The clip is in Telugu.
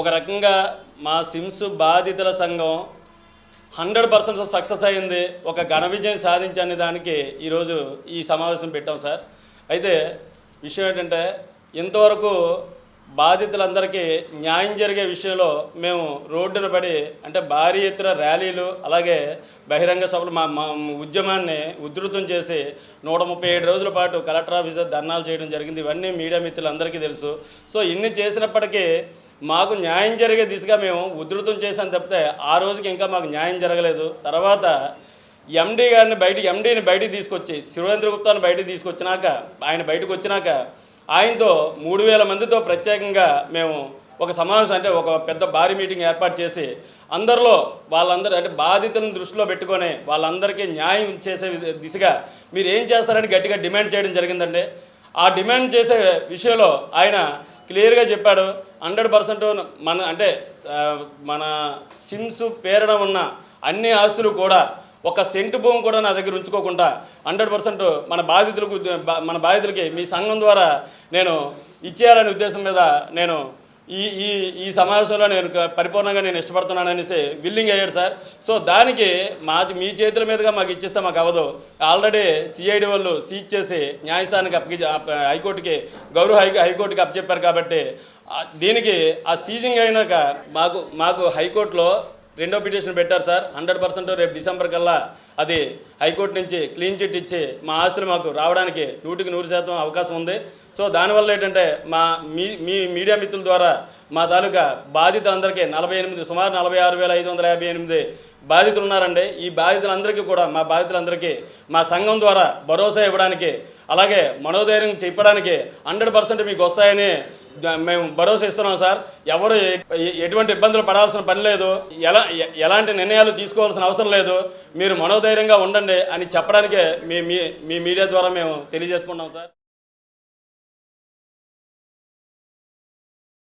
ఒక రకంగా మా సిమ్స్ బాధితుల సంఘం హండ్రెడ్ పర్సెంట్ సక్సెస్ అయింది. ఒక ఘన విజయం సాధించని దానికి ఈరోజు ఈ సమావేశం పెట్టాం సార్. అయితే విషయం ఏంటంటే ఇంతవరకు బాధితులందరికీ న్యాయం జరిగే విషయంలో మేము రోడ్డున పడి అంటే భారీ ఎత్తున ర్యాలీలు అలాగే బహిరంగ సభలు మా మా ఉద్యమాన్ని ఉధృతం చేసి నూట ముప్పై ఏడు రోజుల పాటు కలెక్టర్ ఆఫీస్ ధర్నాలు చేయడం జరిగింది. ఇవన్నీ మీడియా మిత్రులందరికీ తెలుసు. సో ఇన్ని చేసినప్పటికీ మాకు న్యాయం జరిగే దిశగా మేము ఉధృతం చేసాం తప్పితే ఆ రోజుకి ఇంకా మాకు న్యాయం జరగలేదు. తర్వాత ఎండీ గారిని బయట ఎండీని బయటికి తీసుకొచ్చి శివేంద్ర గుప్తాను బయటికి తీసుకొచ్చినాక ఆయన బయటకు వచ్చినాక ఆయనతో మూడు వేల మందితో ప్రత్యేకంగా మేము ఒక సమావేశం అంటే ఒక పెద్ద భారీ మీటింగ్ ఏర్పాటు చేసి అందరిలో వాళ్ళందరూ అంటే బాధితులను దృష్టిలో పెట్టుకొని వాళ్ళందరికీ న్యాయం చేసే దిశగా మీరు ఏం చేస్తారని గట్టిగా డిమాండ్ చేయడం జరిగిందండి. ఆ డిమాండ్ చేసే విషయంలో ఆయన క్లియర్గా చెప్పాడు. హండ్రెడ్ పర్సెంట్ మన అంటే మన సిమ్స్ పేరణ ఉన్న అన్ని ఆస్తులు కూడా ఒక సెంటు భూమి కూడా నా దగ్గర ఉంచుకోకుండా హండ్రెడ్ పర్సెంట్ మన బాధితులకు మన బాధితులకి మీ సంఘం ద్వారా నేను ఇచ్చేయాలనే ఉద్దేశం మీద నేను ఈ ఈ ఈ సమావేశంలో నేను పరిపూర్ణంగా నేను ఇష్టపడుతున్నాను అనేసి విల్లింగ్ అయ్యాడు సార్. సో దానికి మా మీ చేతుల మీదుగా మాకు ఇచ్చిస్తే మాకు అవ్వదు. ఆల్రెడీ సిఐడి వాళ్ళు సీజ్ చేసి న్యాయస్థానానికి అప్పగి హైకోర్టుకి గౌరవ హై హైకోర్టుకి అప్పచెప్పారు కాబట్టి దీనికి ఆ సీజింగ్ అయినాక మాకు మాకు హైకోర్టులో రెండో పిటిషన్ పెట్టారు సార్. హండ్రెడ్ పర్సెంట్ రేపు డిసెంబర్ కల్లా అది హైకోర్టు నుంచి క్లీన్ చిట్ ఇచ్చి మా ఆస్తులు మాకు రావడానికి నూటికి నూరు శాతం అవకాశం ఉంది. సో దానివల్ల ఏంటంటే మా మీ మీ మీడియా మిత్రుల ద్వారా మా తాలూకా బాధితులందరికీ నలభై ఎనిమిది సుమారు నలభై ఆరు వేల ఐదు వందల యాభై ఎనిమిది బాధితులు ఉన్నారండి. ఈ బాధితులందరికీ కూడా మా బాధితులందరికీ మా సంఘం ద్వారా భరోసా ఇవ్వడానికి అలాగే మనోధైర్యం చెప్పడానికి హండ్రెడ్ పర్సెంట్ మీకు వస్తాయని మేము భరోసా ఇస్తున్నాం సార్. ఎవరు ఎటువంటి ఇబ్బందులు పడాల్సిన పని లేదు. ఎలా ఎలాంటి నిర్ణయాలు తీసుకోవాల్సిన అవసరం లేదు. మీరు మనోధైర్యంగా ఉండండి అని చెప్పడానికే మీ మీ మీ మీడియా ద్వారా మేము తెలియజేసుకున్నాం సార్.